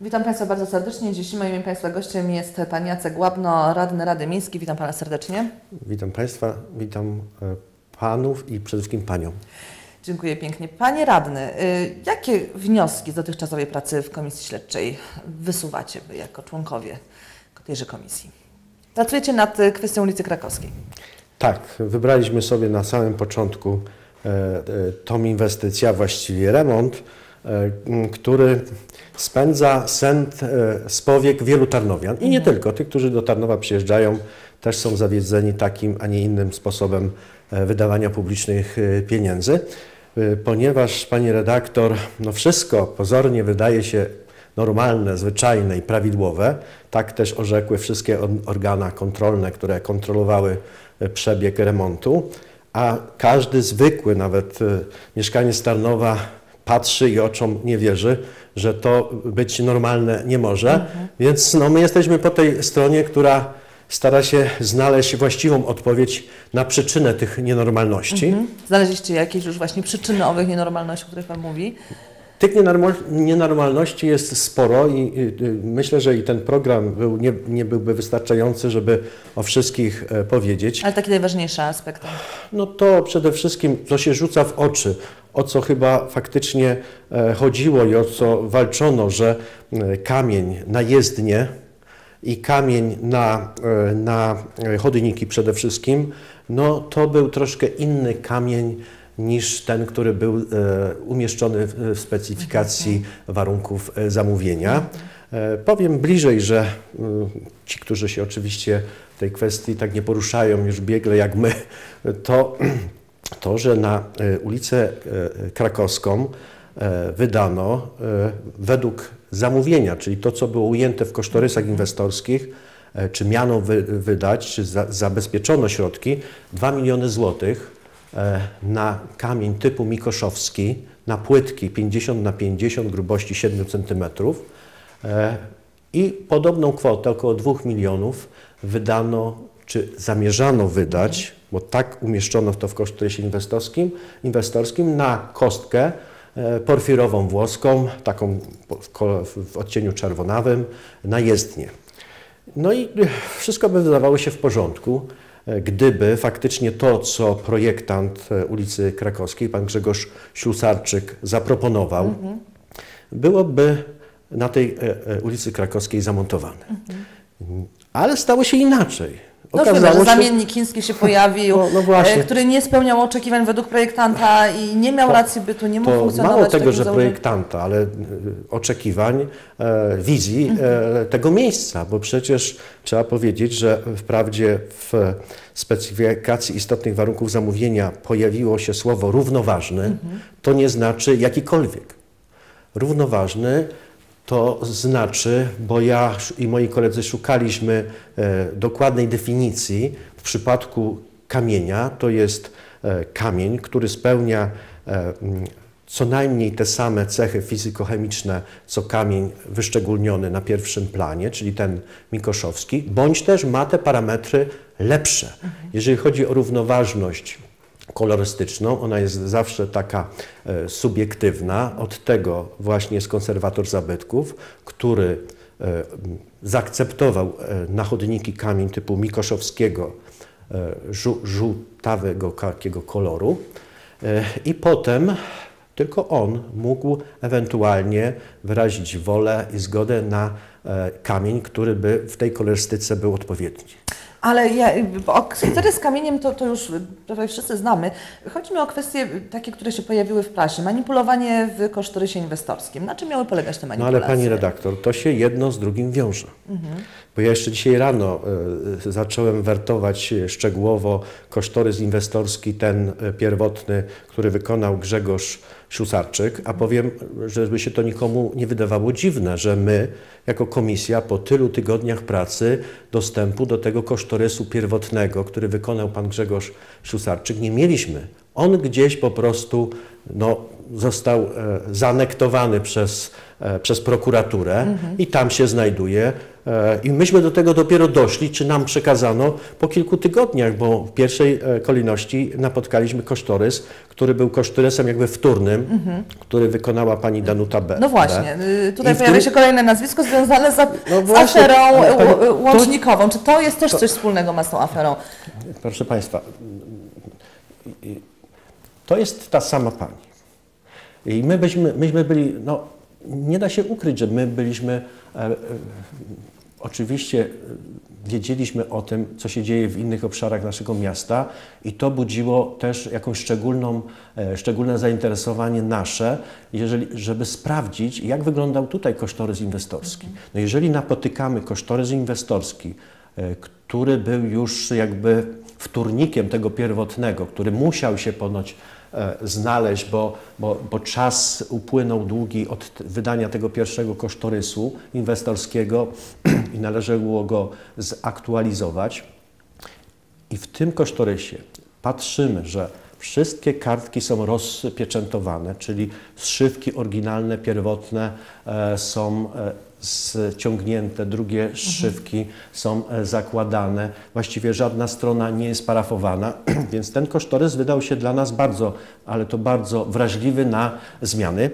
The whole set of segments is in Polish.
Witam Państwa bardzo serdecznie. Dziś moim Państwa gościem jest Pan Jacek Łabno, radny Rady Miejskiej. Witam Pana serdecznie. Witam Państwa, witam e, Panów i przede wszystkim Panią. Dziękuję pięknie. Panie radny, y, jakie wnioski z dotychczasowej pracy w Komisji Śledczej wysuwacie Wy jako członkowie tejże komisji? Pracujecie nad y, kwestią ulicy Krakowskiej. Tak, wybraliśmy sobie na samym początku e, e, tą inwestycję, a właściwie remont, który spędza sen e, z powiek wielu Tarnowian. I nie tylko, tych, którzy do Tarnowa przyjeżdżają, też są zawiedzeni takim, a nie innym sposobem e, wydawania publicznych e, pieniędzy, E, ponieważ, Pani redaktor, no wszystko pozornie wydaje się normalne, zwyczajne i prawidłowe. Tak też orzekły wszystkie organa kontrolne, które kontrolowały e, przebieg remontu, a każdy zwykły, nawet e, mieszkaniec Tarnowa patrzy i oczom nie wierzy, że to być normalne nie może. Więc no, my jesteśmy po tej stronie, która stara się znaleźć właściwą odpowiedź na przyczynę tych nienormalności. Mhm. Znaleźliście jakieś już właśnie przyczyny owych nienormalności, o których Pan mówi? Tych nienormal, nienormalności jest sporo i y, myślę, że i ten program był, nie, nie byłby wystarczający, żeby o wszystkich e, powiedzieć. Ale takie najważniejsze aspekty. No to przede wszystkim, co się rzuca w oczy, o co chyba faktycznie e, chodziło i o co walczono, że e, kamień na jezdnie i kamień na, e, na chodniki przede wszystkim, no to był troszkę inny kamień niż ten, który był umieszczony w, specyfikacji warunków e, zamówienia. Powiem bliżej, że mm, ci, którzy się oczywiście tej kwestii tak nie poruszają już biegle jak my, to to, że na e, ulicę e, Krakowską e, wydano według zamówienia, czyli to, co było ujęte w kosztorysach inwestorskich, e, czy miano wy, wydać, czy za, zabezpieczono środki, 2 miliony złotych na kamień typu mikoszowski, na płytki 50 na 50 grubości 7 centymetrów e, i podobną kwotę, około 2 milionów, wydano, czy zamierzano wydać, bo tak umieszczono to w kosztorysie inwestorskim, inwestorskim na kostkę e, porfirową włoską, taką w odcieniu czerwonawym, na jezdnię. No i wszystko by wydawało się w porządku, e, gdyby faktycznie to, co projektant e, ulicy Krakowskiej, pan Grzegorz Ślusarczyk zaproponował, byłoby na tej e, e, ulicy Krakowskiej zamontowane. Ale stało się inaczej. No wiemy, że zamiennik chiński się pojawił, No- no e, który nie spełniał oczekiwań według projektanta i nie miał To- racji bytu, nie mógł To funkcjonować mało tego, że założeniu. projektanta, ale y, oczekiwań, e, wizji e, tego miejsca, bo przecież trzeba powiedzieć, że wprawdzie w specyfikacji istotnych warunków zamówienia pojawiło się słowo równoważny, to nie znaczy jakikolwiek. Równoważny to znaczy, bo ja i moi koledzy szukaliśmy e, dokładnej definicji, w przypadku kamienia to jest e, kamień, który spełnia e, co najmniej te same cechy fizykochemiczne, co kamień wyszczególniony na pierwszym planie, czyli ten mikoszowski, bądź też ma te parametry lepsze. Jeżeli chodzi o równoważność kolorystyczną. Ona jest zawsze taka e, subiektywna. Od tego właśnie jest konserwator zabytków, który e, zaakceptował e, na chodniki kamień typu mikoszowskiego, żół, żółtawego takiego koloru. I potem tylko on mógł ewentualnie wyrazić wolę i zgodę na kamień, który by w tej kolorystyce był odpowiedni. Ale ja, bo o historię z kamieniem to, to już prawie wszyscy znamy. Chodzi mi o kwestie takie, które się pojawiły w prasie. Manipulowanie w kosztorysie inwestorskim. Na czym miały polegać te No manipulacje? ale pani redaktor, to się jedno z drugim wiąże. Bo ja jeszcze dzisiaj rano e, zacząłem wertować e, szczegółowo kosztorys inwestorski, ten e, pierwotny, który wykonał Grzegorz Ślusarczyk, a powiem, żeby się to nikomu nie wydawało dziwne, że my jako komisja po tylu tygodniach pracy dostępu do tego kosztorysu pierwotnego, który wykonał pan Grzegorz Ślusarczyk, nie mieliśmy. On gdzieś po prostu no, został e, zanektowany przez, e, przez prokuraturę i tam się znajduje. E, I myśmy do tego dopiero doszli, czy nam przekazano po kilku tygodniach, bo w pierwszej e, kolejności napotkaliśmy kosztorys, który był kosztorysem jakby wtórnym, który wykonała pani Danuta B. No właśnie, y, tutaj I pojawia się kolejne nazwisko związane z, No z właśnie, aferą ale pani- to- łącznikową. Czy to jest też coś wspólnego ma z tą aferą? Proszę Państwa, to jest ta sama pani. I my byśmy, myśmy byli, no nie da się ukryć, że my byliśmy, e, e, oczywiście e, wiedzieliśmy o tym, co się dzieje w innych obszarach naszego miasta i to budziło też jakąś szczególną, e, szczególne zainteresowanie nasze, jeżeli, żeby sprawdzić, jak wyglądał tutaj kosztorys inwestorski. No jeżeli napotykamy kosztorys inwestorski, e, który był już jakby wtórnikiem tego pierwotnego, który musiał się ponoć znaleźć, bo, bo, bo czas upłynął długi od wydania tego pierwszego kosztorysu inwestorskiego i należało go zaktualizować. I w tym kosztorysie patrzymy, że wszystkie kartki są rozpieczętowane, czyli zszywki oryginalne, pierwotne e, są e, ściągnięte, drugie zszywki są e, zakładane. Właściwie żadna strona nie jest parafowana, więc ten kosztorys wydał się dla nas bardzo, ale to bardzo wrażliwy na zmiany.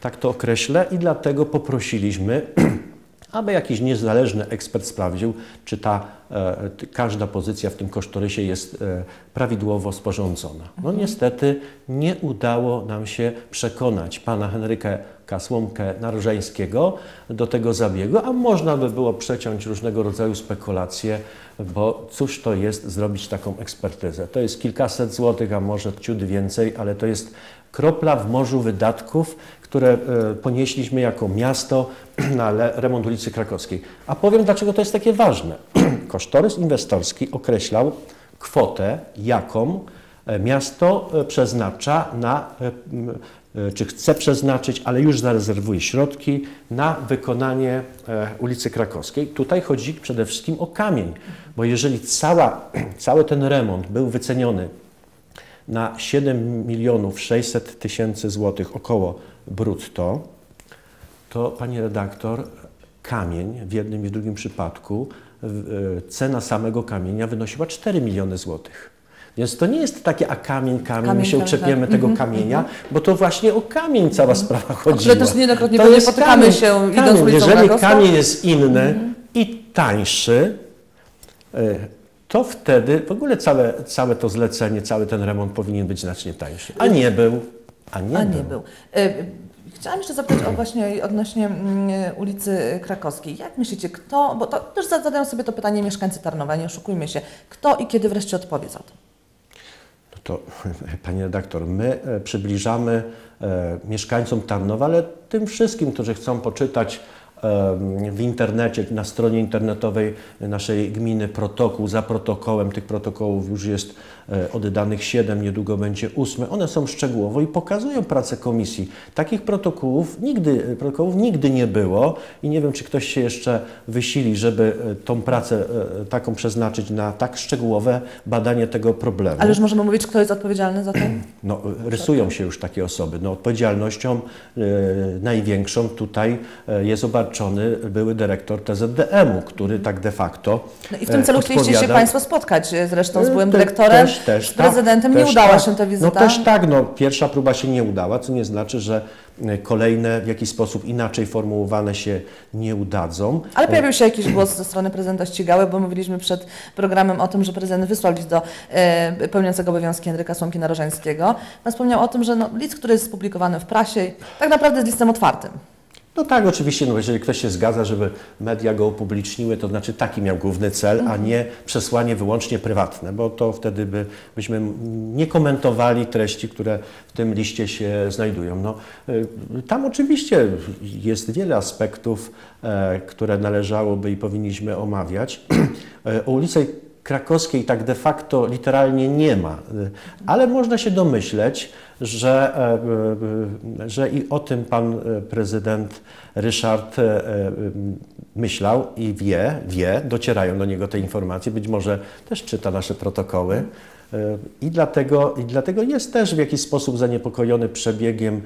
Tak to określę i dlatego poprosiliśmy aby jakiś niezależny ekspert sprawdził, czy ta e, każda pozycja w tym kosztorysie jest e, prawidłowo sporządzona. No niestety nie udało nam się przekonać pana Henryka Kasłomkę Narożeńskiego do tego zabiegu, a można by było przeciąć różnego rodzaju spekulacje, bo cóż to jest zrobić taką ekspertyzę. To jest kilkaset złotych, a może ciut więcej, ale to jest kropla w morzu wydatków, które e, ponieśliśmy jako miasto na remont ulicy Krakowskiej. A powiem, dlaczego to jest takie ważne. Kosztorys inwestorski określał kwotę, jaką e, miasto e, przeznacza na, czy chce przeznaczyć, ale już zarezerwuje środki na wykonanie ulicy Krakowskiej. Tutaj chodzi przede wszystkim o kamień, bo jeżeli cała, cały ten remont był wyceniony na 7 milionów 600 tysięcy złotych około brutto, to pani redaktor, kamień w jednym i w drugim przypadku, e, cena samego kamienia wynosiła 4 miliony złotych. Więc to nie jest takie, a kamień, kamień, Kamień, my się kamień, uczepiemy tak. tego kamienia, bo to właśnie o kamień cała sprawa chodziła. też niejednokrotnie To jest spotykamy kamień, się, idąc kamień. ulicą Jeżeli kamień jest inny i tańszy, to wtedy w ogóle całe, całe to zlecenie, cały ten remont powinien być znacznie tańszy. A nie był. A nie, A był. nie był. E, Chciałam jeszcze zapytać o właśnie odnośnie mm, ulicy Krakowskiej. Jak myślicie, kto, bo to też zadają sobie to pytanie mieszkańcy Tarnowa, nie oszukujmy się, kto i kiedy wreszcie odpowie za to? No to, Panie redaktor, my e, przybliżamy e, mieszkańcom Tarnowa, ale tym wszystkim, którzy chcą poczytać w internecie, na stronie internetowej naszej gminy protokół. Za protokołem tych protokołów już jest oddanych 7, niedługo będzie 8. One są szczegółowo i pokazują pracę komisji. Takich protokołów nigdy, protokołów nigdy nie było i nie wiem, czy ktoś się jeszcze wysili, żeby e, tą pracę e, taką przeznaczyć na tak szczegółowe badanie tego problemu. Ale już możemy mówić, kto jest odpowiedzialny za to? No, rysują się już takie osoby. No, odpowiedzialnością e, największą tutaj e, jest obarczony były dyrektor TZDM-u, który tak de facto No i w tym e, celu chcieliście się Państwo spotkać e, zresztą z E, byłym dyrektorem, też, też, z prezydentem. tak, nie też udała tak. się ta wizyta. No też tak, no, pierwsza próba się nie udała, co nie znaczy, że e, kolejne w jakiś sposób inaczej formułowane się nie udadzą. Ale pojawił się jakiś głos ze strony prezydenta Ścigały, bo mówiliśmy przed programem o tym, że prezydent wysłał list do e, pełniącego obowiązki Henryka Słomki Narożeńskiego. Pan wspomniał o tym, że no, list, który jest spublikowany w prasie, tak naprawdę jest listem otwartym. No tak, oczywiście, no jeżeli ktoś się zgadza, żeby media go upubliczniły, to znaczy taki miał główny cel, a nie przesłanie wyłącznie prywatne, bo to wtedy by, byśmy nie komentowali treści, które w tym liście się znajdują. No, y, tam oczywiście jest wiele aspektów, e, które należałoby i powinniśmy omawiać. E, O ulicy krakowskiej tak de facto literalnie nie ma, ale można się domyśleć, że, e, e, że i o tym pan e, prezydent Ryszard myślał i wie, wie, docierają do niego te informacje, być może też czyta nasze protokoły. I dlatego, I dlatego jest też w jakiś sposób zaniepokojony przebiegiem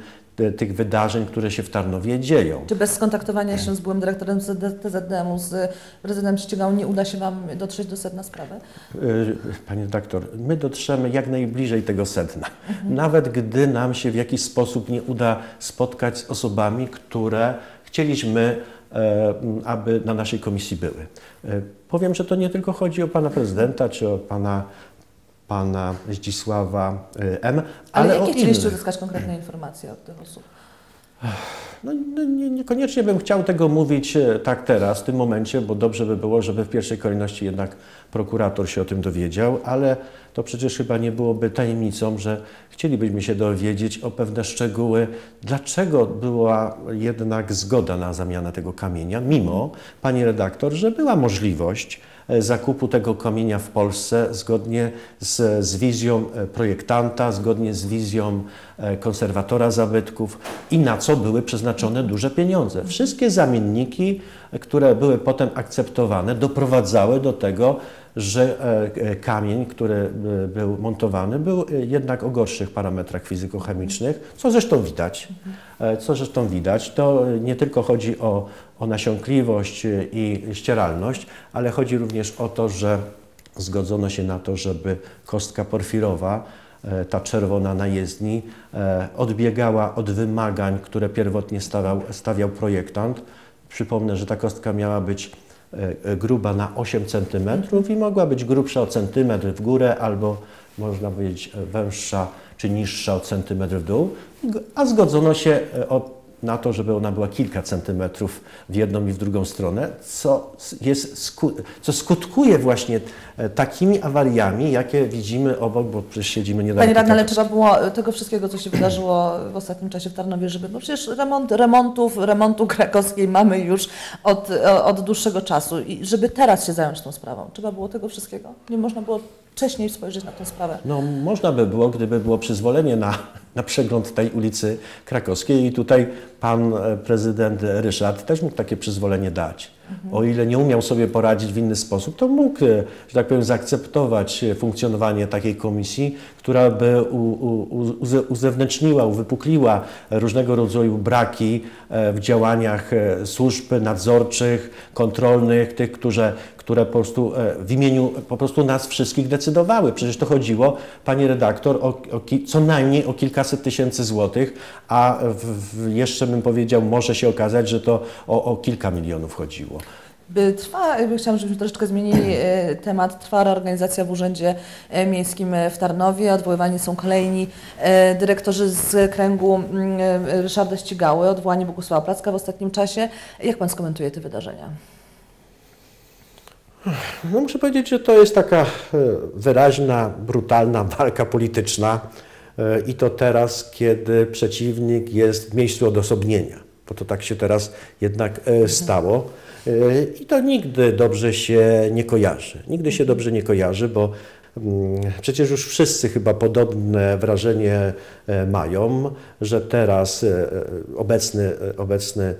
tych wydarzeń, które się w Tarnowie dzieją. Czy bez skontaktowania się z byłym dyrektorem TZDM-u, z prezydentem ścigał, nie uda się Wam dotrzeć do sedna sprawy? Y, Panie doktor, my dotrzemy jak najbliżej tego sedna. Nawet gdy nam się w jakiś sposób nie uda spotkać z osobami, które chcieliśmy, e, aby na naszej komisji były. E, Powiem, że to nie tylko chodzi o pana prezydenta czy o pana, pana Zdzisława e, M., Ale, ale, jakie chcieliście uzyskać konkretne informacje od tych osób? No, no, nie, niekoniecznie bym chciał tego mówić e, tak teraz, w tym momencie, bo dobrze by było, żeby w pierwszej kolejności jednak prokurator się o tym dowiedział, ale to przecież chyba nie byłoby tajemnicą, że chcielibyśmy się dowiedzieć o pewne szczegóły, dlaczego była jednak zgoda na zamianę tego kamienia, mimo, pani redaktor, że była możliwość e, zakupu tego kamienia w Polsce zgodnie z, z wizją e, projektanta, zgodnie z wizją e, konserwatora zabytków i na co były przeznaczone duże pieniądze. Wszystkie zamienniki, które były potem akceptowane, doprowadzały do tego, że e, e, kamień, który e, był montowany, był jednak o gorszych parametrach fizykochemicznych, co zresztą widać. Co zresztą widać, to nie tylko chodzi o, o nasiąkliwość i ścieralność, ale chodzi również o to, że zgodzono się na to, żeby kostka porfirowa, ta czerwona na jezdni, odbiegała od wymagań, które pierwotnie stawiał, stawiał projektant. Przypomnę, że ta kostka miała być e, e, gruba na 8 cm i mogła być grubsza o centymetr w górę albo można powiedzieć e, węższa czy niższa o centymetr w dół, a zgodzono się o, na to, żeby ona była kilka centymetrów w jedną i w drugą stronę, co, jest, co skutkuje właśnie e, takimi awariami, jakie widzimy obok, bo przecież siedzimy niedaleko. Panie radny, ale trzeba było tego wszystkiego, co się wydarzyło w ostatnim czasie w Tarnowie, żeby, bo przecież remont, remontów, remontu krakowskiej mamy już od, od dłuższego czasu i żeby teraz się zająć tą sprawą, trzeba było tego wszystkiego? Nie można było wcześniej spojrzeć na tę sprawę? No, można by było, gdyby było przyzwolenie na, na przegląd tej ulicy Krakowskiej i tutaj pan e, prezydent Ryszard też mógł takie przyzwolenie dać. O ile nie umiał sobie poradzić w inny sposób, to mógł, e, że tak powiem, zaakceptować e, funkcjonowanie takiej komisji, która by u, u, uze- uzewnętrzniła, uwypukliła różnego rodzaju braki w działaniach służb nadzorczych, kontrolnych, tych, które, które po prostu e, w imieniu po prostu nas wszystkich decydowały. Przecież to chodziło, pani redaktor, o, o co najmniej o kilkaset tysięcy złotych, a w, w, jeszcze bym powiedział, może się okazać, że to o, o kilka milionów chodziło. Trwa, chciałam, żebyśmy troszeczkę zmienili e, temat, trwa reorganizacja w Urzędzie e, Miejskim w Tarnowie, odwoływani są kolejni dyrektorzy z kręgu mm, Ryszarda Ścigały, odwołanie Bogusława Placka w ostatnim czasie. Jak Pan skomentuje te wydarzenia? No muszę powiedzieć, że to jest taka e, wyraźna, brutalna walka polityczna e, i to teraz, kiedy przeciwnik jest w miejscu odosobnienia, bo to tak się teraz jednak e, stało i to nigdy dobrze się nie kojarzy. Nigdy się dobrze nie kojarzy, bo mm, Przecież już wszyscy chyba podobne wrażenie mają, że teraz obecny, obecny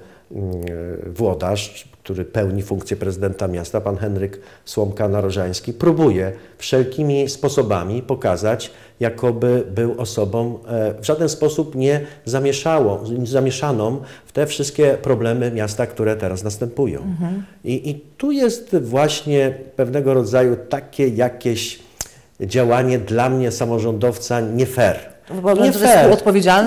włodarz, który pełni funkcję prezydenta miasta, pan Henryk Słomka-Narożański, próbuje wszelkimi sposobami pokazać, jakoby był osobą e, w żaden sposób nie zamieszało, zamieszaną w te wszystkie problemy miasta, które teraz następują. I, I tu jest właśnie pewnego rodzaju takie jakieś działanie dla mnie samorządowca nie fair. Że to jest?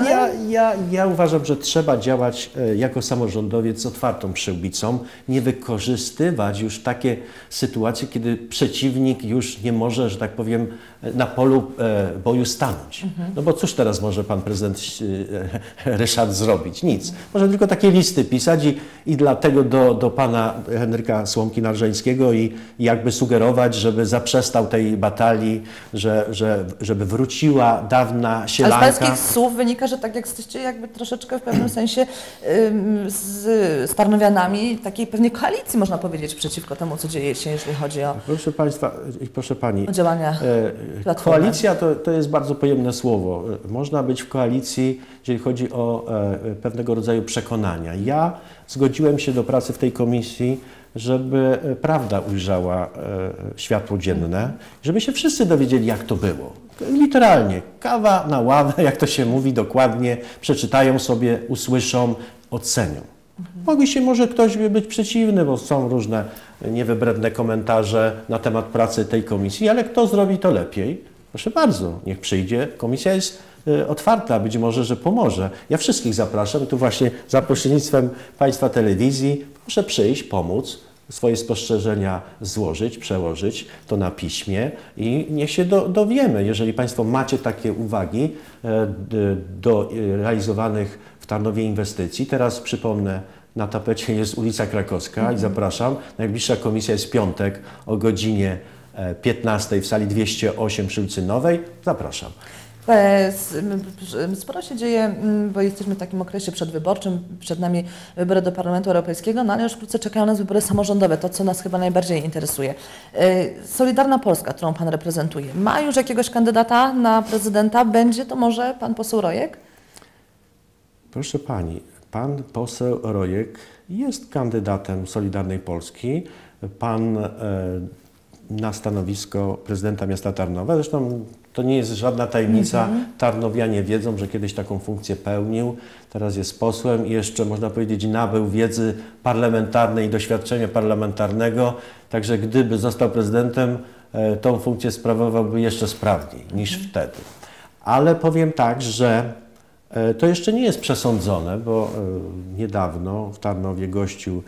Ja, ja, ja uważam, że trzeba działać e, jako samorządowiec z otwartą przyłbicą, nie wykorzystywać już takie sytuacje, kiedy przeciwnik już nie może, że tak powiem, e, na polu e, boju stanąć. No bo cóż teraz może pan prezydent Ryszard zrobić? Nic. Może tylko takie listy pisać i, i dlatego do, do pana Henryka Słomki-Narżeńskiego i, i jakby sugerować, żeby zaprzestał tej batalii, że, że, żeby wróciła dawna na Ale z sielanka. pańskich słów wynika, że tak jak jesteście jakby troszeczkę w pewnym sensie ym, z, z Tarnowianami, takiej pewnej koalicji można powiedzieć przeciwko temu, co dzieje się, jeżeli chodzi o, Proszę Państwa i proszę Pani, o działania. E. Koalicja to, to jest bardzo pojemne słowo. E, Można być w koalicji, jeżeli chodzi o e, pewnego rodzaju przekonania. Ja zgodziłem się do pracy w tej komisji, żeby e, prawda ujrzała e, światło dzienne, żeby się wszyscy dowiedzieli, jak to było. Literalnie, kawa na ławę, jak to się mówi dokładnie, przeczytają sobie, usłyszą, ocenią. Mogli się może ktoś być przeciwny, bo są różne niewybredne komentarze na temat pracy tej komisji, ale kto zrobi to lepiej? Proszę bardzo, niech przyjdzie. Komisja jest e, otwarta, być może, że pomoże. Ja wszystkich zapraszam, tu właśnie za pośrednictwem Państwa telewizji, proszę przyjść, pomóc, swoje spostrzeżenia złożyć, przełożyć to na piśmie i niech się do, dowiemy. Jeżeli Państwo macie takie uwagi e, do e, realizowanych w Tarnowie inwestycji, teraz przypomnę, na tapecie jest ulica Krakowska i zapraszam. Najbliższa komisja jest w piątek o godzinie e, 15 w sali 208 przy ulicy Nowej. Zapraszam. E, Sporo się dzieje, bo jesteśmy w takim okresie przedwyborczym, przed nami wybory do Parlamentu Europejskiego, no ale już wkrótce czekają nas wybory samorządowe, to co nas chyba najbardziej interesuje. E, Solidarna Polska, którą Pan reprezentuje, ma już jakiegoś kandydata na prezydenta? Będzie to może Pan poseł Rojek? Proszę Pani, Pan poseł Rojek jest kandydatem Solidarnej Polski. Pan e, na stanowisko prezydenta miasta Tarnowa. Zresztą to nie jest żadna tajemnica. Tarnowianie wiedzą, że kiedyś taką funkcję pełnił. Teraz jest posłem i jeszcze można powiedzieć nabył wiedzy parlamentarnej i doświadczenia parlamentarnego. Także gdyby został prezydentem, e, tą funkcję sprawowałby jeszcze sprawniej niż wtedy. Ale powiem tak, że E, To jeszcze nie jest przesądzone, bo e, niedawno w Tarnowie gościł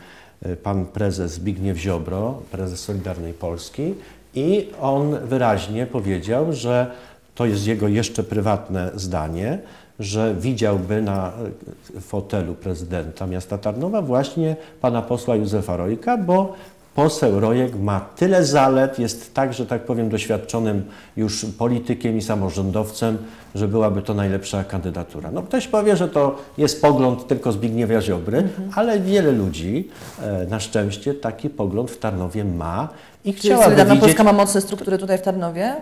pan prezes Zbigniew Ziobro, prezes Solidarnej Polski i on wyraźnie powiedział, że to jest jego jeszcze prywatne zdanie, że widziałby na e, fotelu prezydenta miasta Tarnowa właśnie pana posła Józefa Rojka, bo Poseł Rojek ma tyle zalet, jest tak, że tak powiem, doświadczonym już politykiem i samorządowcem, że byłaby to najlepsza kandydatura. No ktoś powie, że to jest pogląd tylko Zbigniewa Ziobry, ale wiele ludzi e, na szczęście taki pogląd w Tarnowie ma i chciałaby Solidarna widzieć... Polska ma mocne struktury tutaj w Tarnowie?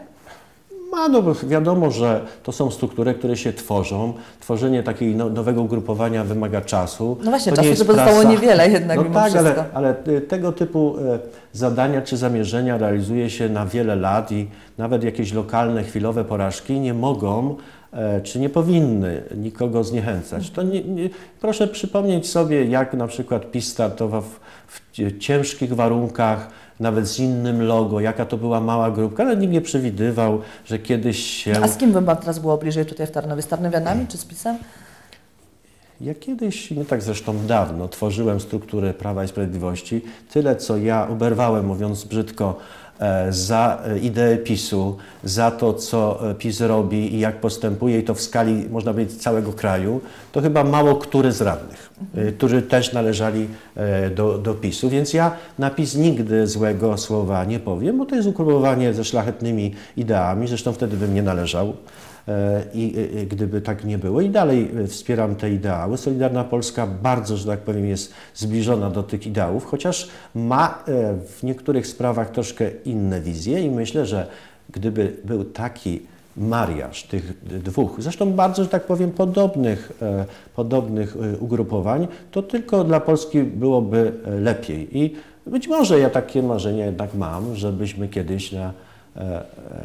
Ma, no bo wiadomo, że to są struktury, które się tworzą. Tworzenie takiego no, nowego ugrupowania wymaga czasu. No właśnie, To czasu to pozostało praca- niewiele jednak No tak, ale, wszystko. ale y, tego typu e, zadania czy zamierzenia realizuje się na wiele lat i nawet jakieś lokalne, chwilowe porażki nie mogą e, czy nie powinny nikogo zniechęcać. To nie, nie, proszę przypomnieć sobie, jak na przykład PiS startował w, w ciężkich warunkach, nawet z innym logo, jaka to była mała grupka, ale nikt nie przewidywał, że kiedyś się... A z kim Wam teraz było bliżej tutaj w Tarnowie? Z Tarnowianami czy z PiSem? Ja kiedyś, nie tak zresztą dawno, tworzyłem strukturę Prawa i Sprawiedliwości. Tyle, co ja oberwałem, mówiąc brzydko, za e, ideę PiSu, za to, co e, PiS robi i jak postępuje, i to w skali, można powiedzieć, całego kraju, to chyba mało który z radnych, e, którzy też należeli e, do, do PiSu. Więc ja na PiS nigdy złego słowa nie powiem, bo to jest ugrupowanie ze szlachetnymi ideami, zresztą wtedy bym nie należał. I gdyby tak nie było, i dalej e, wspieram te ideały. Solidarna Polska bardzo, że tak powiem, jest zbliżona do tych ideałów, chociaż ma e, w niektórych sprawach troszkę inne wizje i myślę, że gdyby był taki mariaż tych dwóch, zresztą bardzo, że tak powiem, podobnych, e, podobnych ugrupowań, to tylko dla Polski byłoby lepiej. I być może ja takie marzenie jednak mam, żebyśmy kiedyś na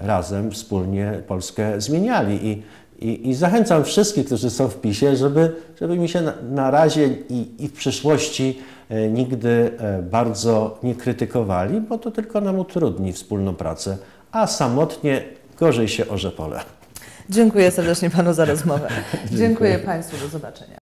razem, wspólnie Polskę zmieniali. I, i, i zachęcam wszystkich, którzy są w PiSie, żeby, żeby mi się na, na razie i, i w przyszłości e, nigdy e, bardzo nie krytykowali, bo to tylko nam utrudni wspólną pracę, a samotnie gorzej się orze pole. Dziękuję serdecznie Panu za rozmowę. Dziękuję Państwu. Do zobaczenia.